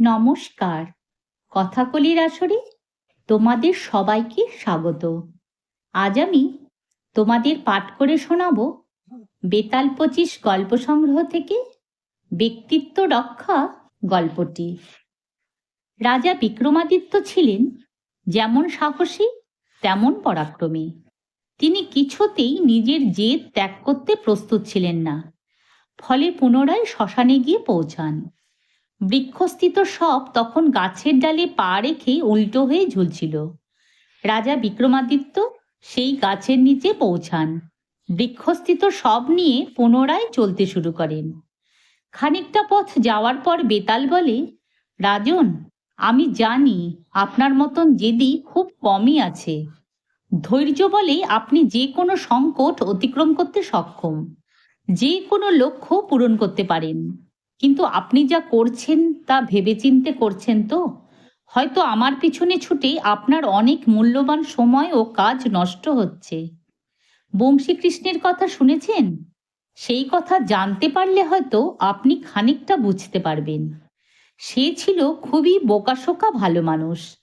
নমস্কার। কথাকলির আসরে তোমাদের সবাইকে স্বাগত। আজ আমি তোমাদের পাঠ করে শোনাব বেতাল পঁচিশ গল্প সংগ্রহ থেকে ব্যক্তিত্ব রক্ষা গল্পটি। রাজা বিক্রমাদিত্য ছিলেন যেমন সাহসী, তেমন পরাক্রমী। তিনি কিছুতেই নিজের জেদ ত্যাগ করতে প্রস্তুত ছিলেন না। ফলে পুনরায় শ্মশানে গিয়ে পৌঁছান। বৃক্ষস্থিত সব তখন গাছের ডালে পা রেখে উল্টো হয়ে ঝুলছিল। রাজা বিক্রমাদিত্য সেই গাছের নিচে পৌঁছান। বৃক্ষস্থিত সব নিয়ে পুনরায় চলতে শুরু করেন। খানিকটা পথ যাওয়ার পর বেতাল বলে, রাজন, আমি জানি আপনার মতন জেদি খুব কমই আছে। ধৈর্য বলে আপনি যে কোনো সংকট অতিক্রম করতে সক্ষম। যে কোনো লক্ষ্য পূরণ করতে পারেন। কিন্তু আপনি যা করছেন তা ভেবেচিন্তে করছেন তো? হয়তো আমার পিছনে ছুটে আপনার অনেক মূল্যবান সময় ও কাজ নষ্ট হচ্ছে। বংশীকৃষ্ণের কথা শুনেছেন? সেই কথা জানতে পারলে হয়তো আপনি খানিকটা বুঝতে পারবেন। সে ছিল খুবই বোকাশোকা ভালো মানুষ।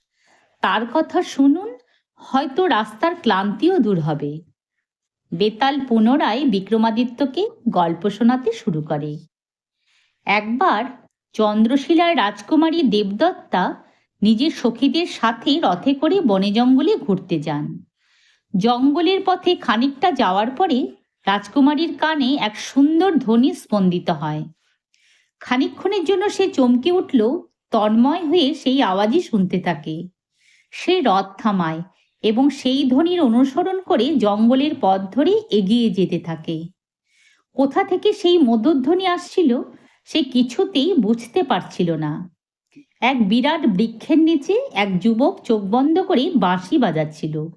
তার কথা শুনুন, হয়তো রাস্তার ক্লান্তিও দূর হবে। বেতাল পুনরায় বিক্রমাদিত্যকে গল্প শোনাতে শুরু করে। একবার চন্দ্রশিলার রাজকুমারী দেবদত্তা নিজের সখীদের সাথে রথে করে বনে জঙ্গলে ঘুরতে যান। জঙ্গলের পথে খানিকটা যাওয়ার পরে রাজকুমারীর কানে এক সুন্দর ধ্বনি স্পন্দিত হয়। খানিকক্ষণের জন্য সে চমকে উঠল, তন্ময় হয়ে সেই আওয়াজই শুনতে থাকে। সে রথ থামায় এবং সেই ধ্বনির অনুসরণ করে জঙ্গলের পথ ধরে এগিয়ে যেতে থাকে। কোথা থেকে সেই মধুধ্বনি আসছিল সে কিছুতেই বুঝতে পারছিল না। এক বিরাট বৃক্ষের নিচে এক যুবক চোখ বন্ধ করে বাঁশি বাজাচ্ছিল।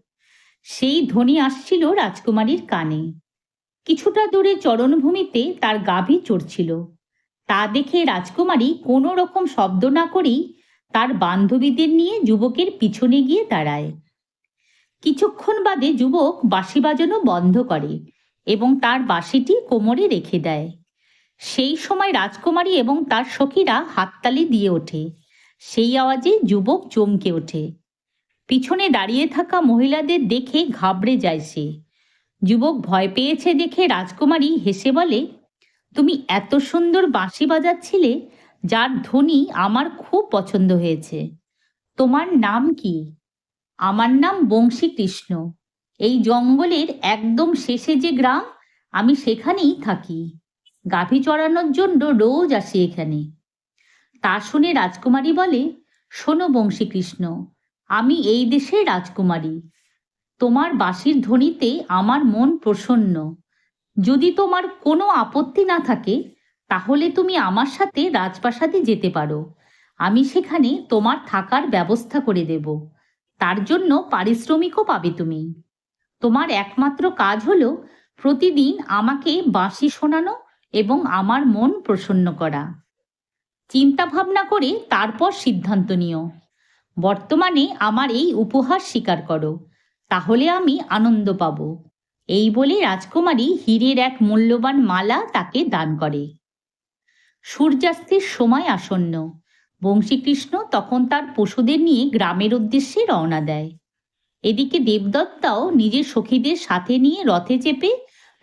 সেই ধ্বনি আসছিল রাজকুমারীর কানে। কিছুটা দূরে চরণভূমিতে তার গাভী চড়ছিল। তা দেখে রাজকুমারী কোনো রকম শব্দ না করেই তার বান্ধবীদের নিয়ে যুবকের পিছনে গিয়ে দাঁড়ায়। কিছুক্ষণ বাদে যুবক বাঁশি বাজানো বন্ধ করে এবং তার বাঁশিটি কোমরে রেখে দেয়। সেই সময় রাজকুমারী এবং তার সখীরা হাততালি দিয়ে ওঠে। সেই আওয়াজে যুবক চমকে ওঠে। পিছনে দাঁড়িয়ে থাকা মহিলাদের দেখে ঘাবড়ে যায় সে। যুবক ভয় পেয়েছে দেখে রাজকুমারী হেসে বলে, তুমি এত সুন্দর বাঁশি বাজাচ্ছিলে, যার ধ্বনি আমার খুব পছন্দ হয়েছে। তোমার নাম কি? আমার নাম বংশী কৃষ্ণ এই জঙ্গলের একদম শেষে যে গ্রাম, আমি সেখানেই থাকি। গাভী চড়ানোর জন্য রোজ আসি এখানে। তা শুনে রাজকুমারী বলে, শোনো বংশী কৃষ্ণ আমি এই দেশের রাজকুমারী। তোমার বাঁশির ধ্বনিতে আমার মন প্রসন্ন। যদি তোমার কোনো আপত্তি না থাকে, তাহলে তুমি আমার সাথে রাজপ্রাসাদে যেতে পারো। আমি সেখানে তোমার থাকার ব্যবস্থা করে দেব। তার জন্য পারিশ্রমিকও পাবে তুমি। তোমার একমাত্র কাজ হলো প্রতিদিন আমাকে বাঁশি শোনানো এবং আমার মন প্রসন্ন করা। চিন্তা ভাবনা করে তারপর সিদ্ধান্ত নিও। বর্তমানে আমার এই উপহার স্বীকার করো, তাহলে আমি আনন্দ পাব। এই বলে রাজকুমারী হীরের এক মূল্যবান মালা তাকে দান করে। সূর্যাস্তের সময় আসন্ন। বংশীকৃষ্ণ তখন তার পশুদের নিয়ে গ্রামের উদ্দেশ্যে রওনা দেয়। এদিকে দেবদত্তাও নিজের সখীদের সাথে নিয়ে রথে চেপে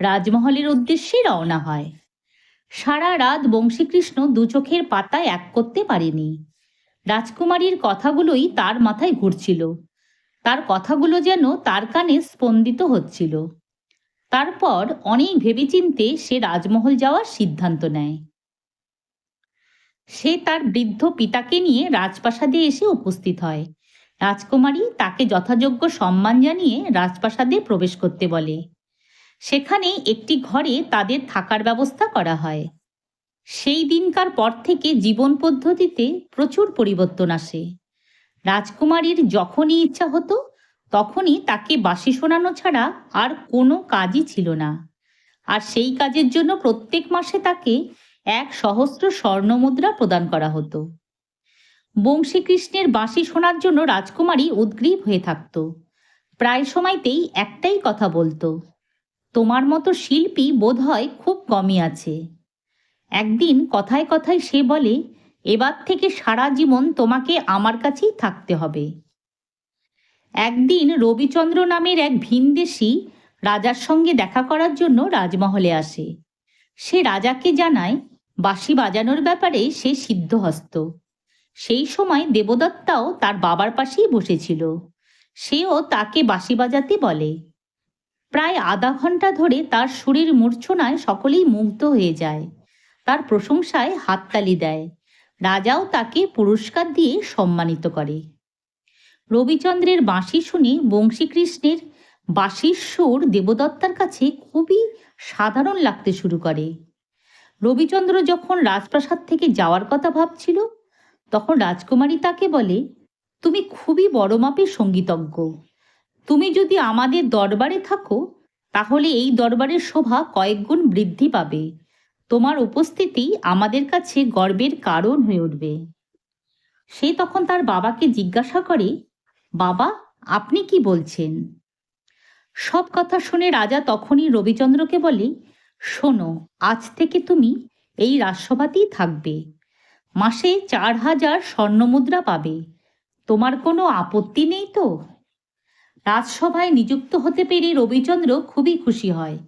রাজমহলের উদ্দেশ্যে রওনা হয়। সারা রাত বংশীকৃষ্ণ দু চোখের পাতায় এক করতে পারেনি। রাজকুমারীর কথাগুলোই তার মাথায় ঘুরছিল। তার কথাগুলো যেন তার কানে স্পন্দিত হচ্ছিল। তারপর অনেক ভেবেচিন্তে সে রাজমহল যাওয়ার সিদ্ধান্ত নেয়। সে তার বৃদ্ধ পিতাকে নিয়ে রাজপ্রাসাদে এসে উপস্থিত হয়। রাজকুমারী তাকে যথাযোগ্য সম্মান জানিয়ে রাজপ্রাসাদে প্রবেশ করতে বলে। সেখানে একটি ঘরে তাদের থাকার ব্যবস্থা করা হয়। সেই দিনকার পর থেকে জীবন পদ্ধতিতে প্রচুর পরিবর্তন আসে। রাজকুমারীর যখনই ইচ্ছা হতো, তখনই তাকে বাঁশি শোনানো ছাড়া আর কোনো কাজই ছিল না। আর সেই কাজের জন্য প্রত্যেক মাসে তাকে এক সহস্র স্বর্ণমুদ্রা প্রদান করা হতো। বংশীকৃষ্ণের বাঁশি শোনার জন্য রাজকুমারী উদ্গ্রীব হয়ে থাকত। প্রায় সময়তেই একটাই কথা বলতো তোমার মতো শিল্পী বোধহয় খুব কমই আছে। একদিন কথায় কথায় সে বলে, এবার থেকে সারা জীবন তোমাকে আমার কাছেই থাকতে হবে। একদিন রবিচন্দ্র নামের এক ভিনদেশি রাজার সঙ্গে দেখা করার জন্য রাজমহলে আসে। সে রাজাকে জানায়, বাঁশি বাজানোর ব্যাপারে সে সিদ্ধহস্ত। সেই সময় দেবদত্তাও তার বাবার পাশেই বসেছিল। সেও তাকে বাঁশি বাজাতে বলে। প্রায় আধা ঘণ্টা ধরে তার সুরের মূর্ছনায় সকলেই মুগ্ধ হয়ে যায়। তার প্রশংসায় হাততালি দেয়। রাজাও তাকে পুরস্কার দিয়ে সম্মানিত করে। রবিচন্দ্রের বাঁশি শুনে বংশীকৃষ্ণের বাঁশির সুর দেবদত্তার কাছে খুবই সাধারণ লাগতে শুরু করে। রবিচন্দ্র যখন রাজপ্রাসাদ থেকে যাওয়ার কথা ভাবছিল, তখন রাজকুমারী তাকে বলে, তুমি খুবই বড় মাপের সঙ্গীতজ্ঞ। তুমি যদি আমাদের দরবারে থাকো, তাহলে এই দরবারের শোভা কয়েকগুণ বৃদ্ধি পাবে। তোমার উপস্থিতি আমাদের কাছে গর্বের কারণ হয়ে উঠবে। সে তখন তার বাবাকে জিজ্ঞাসা করে, বাবা, আপনি কি বলছেন? সব কথা শুনে রাজা তখনই রবিচন্দ্রকে বলে, শোনো, আজ থেকে তুমি এই রাজসভাতেই থাকবে। মাসে চার হাজার স্বর্ণমুদ্রা পাবে। তোমার কোনো আপত্তি নেই তো? রাজসভায় নিযুক্ত হতে পেরে রবিচন্দ্র খুবই খুশি হয়।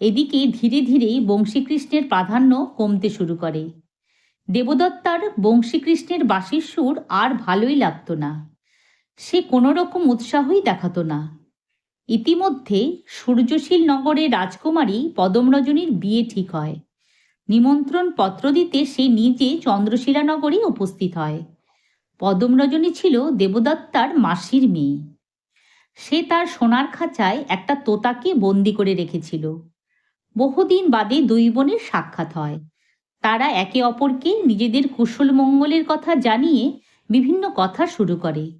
এদিকে ধীরে ধীরে বংশীকৃষ্ণের প্রাধান্য কমতে শুরু করে। দেবদত্তার বংশীকৃষ্ণের বাঁশির সুর আর ভালোই লাগতো না। সে কোনো রকম উৎসাহই দেখাতো না। ইতিমধ্যে সূর্যশীল নগরে রাজকুমারী পদমরজনীর বিয়ে ঠিক হয়। নিমন্ত্রণ পত্র দিতে সে নিজে চন্দ্রশিলা নগরে উপস্থিত হয়। পদমরজনী ছিল দেবদত্তার মাসির মেয়ে। সে তার সোনার খাঁচায় একটা তোতাকে বন্দি করে রেখেছিল। বহুদিন বাদে দুই বোনের সাক্ষাৎ হয়। তারা একে অপরকে নিজেদের কুশল মঙ্গলের কথা জানিয়ে বিভিন্ন কথা শুরু করে।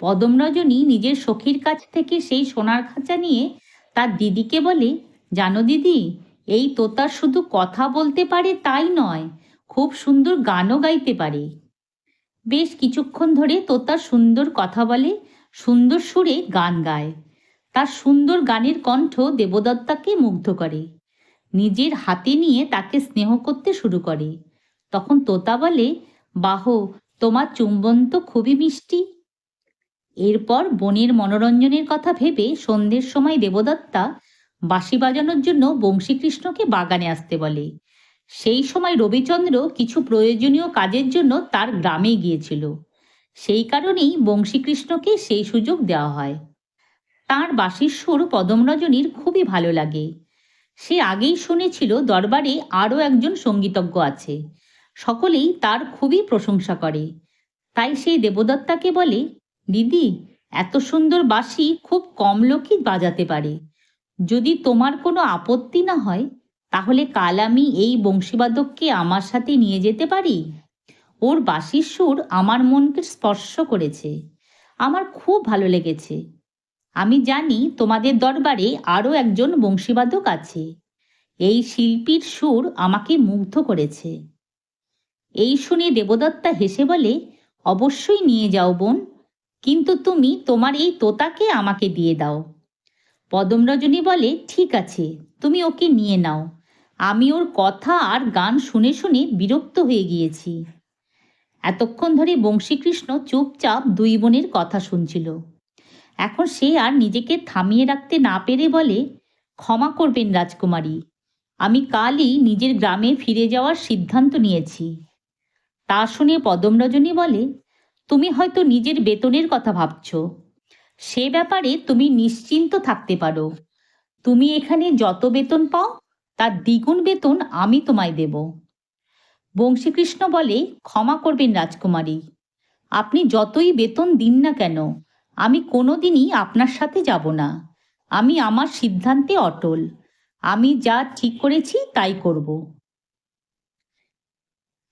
পদম রজনী নিজের সখীর কাছ থেকে সেই সোনার খাঁচা নিয়ে তার দিদিকে বলে, জানো দিদি, এই তোতা শুধু কথা বলতে পারে তাই নয়, খুব সুন্দর গানও গাইতে পারে। বেশ কিছুক্ষণ ধরে তোতা সুন্দর কথা বলে সুন্দর সুরে গান গায়। তার সুন্দর গানের কণ্ঠ দেবদত্তাকে মুগ্ধ করে। নিজের হাতে নিয়ে তাকে স্নেহ করতে শুরু করে। তখন তোতা বলে, বাহ, তোমার চুম্বন তো খুবই মিষ্টি। এরপর বনের মনোরঞ্জনের কথা ভেবে সন্ধ্যের সময় দেবদত্তা বাঁশি বাজানোর জন্য বংশীকৃষ্ণকে বাগানে আসতে বলে। সেই সময় রবিচন্দ্র কিছু প্রয়োজনীয় কাজের জন্য তার গ্রামে গিয়েছিল। সেই কারণেই বংশীকৃষ্ণকে সেই সুযোগ দেওয়া হয়। তার বাঁশির সুর পদমরজনীর খুবই ভালো লাগে। সে আগেই শুনেছিল দরবারে আরও একজন সঙ্গীতজ্ঞ আছে। সকলেই তার খুবই প্রশংসা করে। তাই সেই দেবদত্তাকে বলে, দিদি, এত সুন্দর বাঁশি খুব কম লোকই বাজাতে পারে। যদি তোমার কোনো আপত্তি না হয়, তাহলে কাল আমি এই বংশীবাদককে আমার সাথে নিয়ে যেতে পারি? ওর বাঁশির সুর আমার মনকে স্পর্শ করেছে। আমার খুব ভালো লেগেছে। আমি জানি তোমাদের দরবারে আরও একজন বংশীবাদক আছে। এই শিল্পীর সুর আমাকে মুগ্ধ করেছে। এই শুনে দেবদত্তা হেসে বলে, অবশ্যই নিয়ে যাও বোন, কিন্তু তুমি তোমার এই তোতাকে আমাকে দিয়ে দাও। পদমরজনী বলে, ঠিক আছে, তুমি ওকে নিয়ে নাও। আমি ওর কথা আর গান শুনে শুনে বিরক্ত হয়ে গিয়েছি। এতক্ষণ ধরে বংশীকৃষ্ণ চুপচাপ দুই বোনের কথা শুনছিল। এখন সে আর নিজেকে থামিয়ে রাখতে না পেরে বলে, ক্ষমা করবেন রাজকুমারী, আমি কালই নিজের গ্রামে ফিরে যাওয়ার সিদ্ধান্ত নিয়েছি। তা শুনে পদমরজনী বলে, তুমি হয়তো নিজের বেতনের কথা ভাবছ। সে ব্যাপারে তুমি নিশ্চিন্ত থাকতে পারো। তুমি এখানে যত বেতন পাও, তার দ্বিগুণ বেতন আমি তোমায় দেব। বংশীকৃষ্ণ বলে ক্ষমা করবেন রাজকুমারী। আপনি যতই বেতন দিন না কেন, আমি কোনোদিনই আপনার সাথে যাব না। আমি আমার সিদ্ধান্তে অটল। আমি যা ঠিক করেছি তাই করব।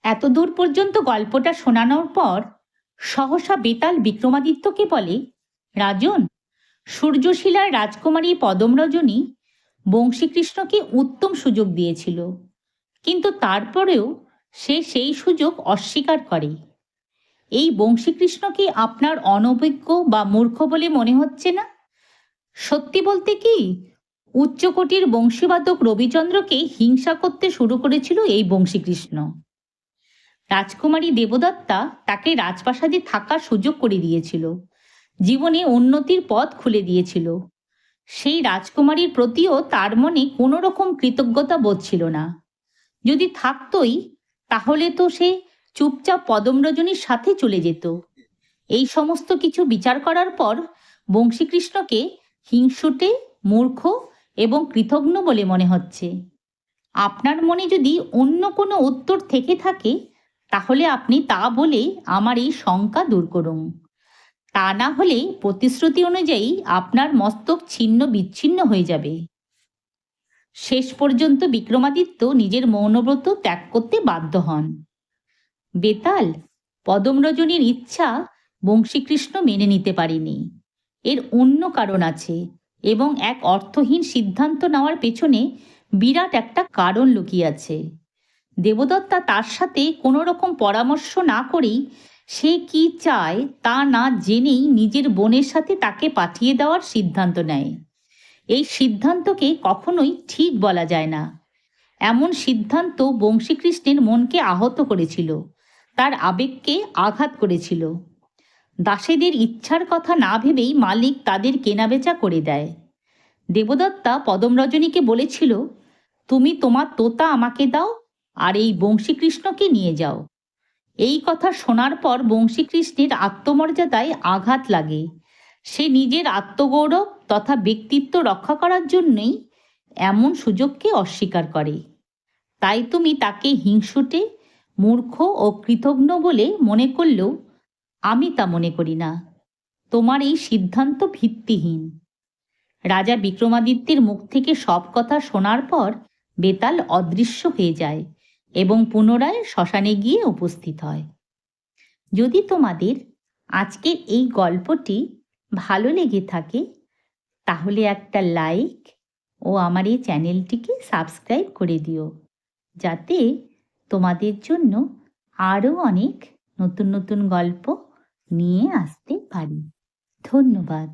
এত দূর পর্যন্ত গল্পটা শোনানোর পর সহসা বেতাল বিক্রমাদিত্যকে বলে, রাজন, সূর্যশিলার রাজকুমারী পদমরজনী বংশীকৃষ্ণকে উত্তম সুযোগ দিয়েছিল। কিন্তু তারপরেও সে সেই সুযোগ অস্বীকার করে। এই বংশীকৃষ্ণকে আপনার অনভিজ্ঞ বা মূর্খ বলে মনে হচ্ছে না? সত্যি বলতে কি, উচ্চকোটির বংশীবাদক রবিচন্দ্রকে হিংসা করতে শুরু করেছিল এই বংশীকৃষ্ণ। রাজকুমারী দেবদত্তা তাকে রাজপ্রাসাদে থাকার সুযোগ করে দিয়েছিল। জীবনে উন্নতির পথ খুলে দিয়েছিল। সেই রাজকুমারীর প্রতিও তার মনে কোনো রকম কৃতজ্ঞতা বোধ ছিল না। যদি থাকতই তাহলে তো সে চুপচাপ পদমরজনীর সাথে চলে যেত। এই সমস্ত কিছু বিচার করার পর বংশীকৃষ্ণকে হিংসুটে, মূর্খ এবং কৃতজ্ঞ বলে মনে হচ্ছে। আপনার মনে যদি অন্য কোনো উত্তর থেকে থাকে, তাহলে আপনি তা বলে আমার এই শঙ্কা দূর করুন। তা না হলে প্রতিশ্রুতি অনুযায়ী আপনার মস্তক ছিন্ন বিচ্ছিন্ন হয়ে যাবে। শেষ পর্যন্ত বিক্রমাদিত্য নিজের মৌনব্রত ত্যাগ করতে বাধ্য হন। বেতাল পদমরজনীর ইচ্ছা বংশীকৃষ্ণ মেনে নিতে পারেনি। এর অন্য কারণ আছে এবং এক অর্থহীন সিদ্ধান্ত নেওয়ার পেছনে বিরাট একটা কারণ লুকিয়ে আছে। দেবদত্তা তার সাথে কোনো রকম পরামর্শ না করেই সে কি চায় তা না জেনেই নিজের বোনের সাথে তাকে পাঠিয়ে দেওয়ার সিদ্ধান্ত নেয়। এই সিদ্ধান্তকে কখনোই ঠিক বলা যায় না। এমন সিদ্ধান্ত বংশীকৃষ্ণের মনকে আহত করেছিল, তার আবেগকে আঘাত করেছিল। দাসেদের ইচ্ছার কথা না ভেবেই মালিক তাদের কেনাবেচা করে দেয়। দেবদত্তা পদমরজনীকে বলেছিল, তুমি তোমার তোতা আমাকে দাও আর এই বংশীকৃষ্ণকে নিয়ে যাও। এই কথা শোনার পর বংশীকৃষ্ণের আত্মমর্যাদায় আঘাত লাগে। সে নিজের আত্মগৌরব তথা ব্যক্তিত্ব রক্ষা করার জন্যই এমন সুযোগকে অস্বীকার করে। তাই তুমি তাকে হিংসুটে, মূর্খ ও কৃতজ্ঞ বলে মনে করলেও আমি তা মনে করি না। তোমার এই সিদ্ধান্ত ভিত্তিহীন। রাজা বিক্রমাদিত্যের মুখ থেকে সব কথা শোনার পর বেতাল অদৃশ্য হয়ে যায় এবং পুনরায় শ্মশানে গিয়ে উপস্থিত হয়। যদি তোমাদের আজকের এই গল্পটি ভালো লেগে থাকে তাহলে একটা লাইক ও আমার এই চ্যানেলটিকে সাবস্ক্রাইব করে দিও। যাতে তোমাদের জন্য আরও অনেক নতুন নতুন গল্প নিয়ে আসতে পারি। ধন্যবাদ।